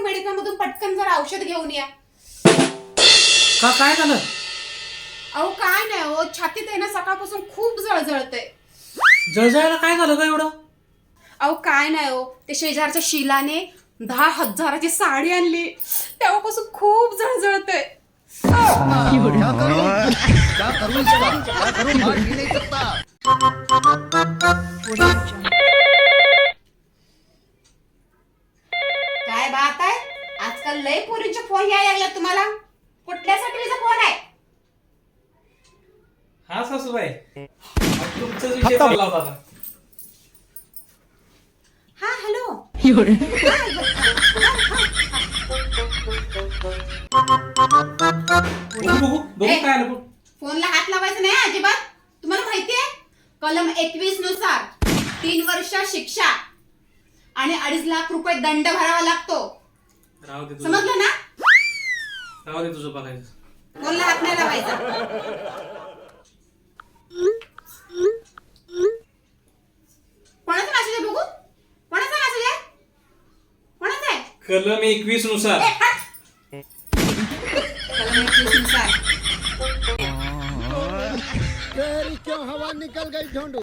लवकर मेडिकल मधून पटकन जरा औषध घेऊन या. का काय झालं? अहो काय नाही हो छातीत आहे ना सकाळपासून खूप जळजळतंय. जळजळायला काय झालं का एवढं? अहो काय नाही हो ते शेजारच्या शिलाने दहा हजाराची साडी आणली. तेव्हापासून खूप जळजळतंय. क्या करूं? क्या करूं? इसका क्या करूं? बात ही नहीं करता काय बात आहे? आजकाल लय पोरींचे फोन यायला लागला तुम्हाला. कुठल्या साठीचा फोन आहे? हा सासूबाई. तुमचाच विषय चालला होता आता. हा हॅलो. बघू बघू बघू ए. काय आलं बघू. फोनला हात लावायचा नाही हा अजिबात. तुम्हाला माहितीये? कलम एकवीसनुसार तीन वर्ष शिक्षा. आणि अडीच लाख रुपये दंड भरावा लागतो. राहू दे तुझं. समजलं ना? राहू दे तुझं बघायचं. फोनला हात नाही लावायचा. कोणाचा मेसेज आहे बघू? कोणाचा मेसेज आहे? कोणाचा आहे? कलम एकवीसनुसार. ए, हट. कलम एकवीसनुसार. तेरी क्यों हवा निकल गई झोंडू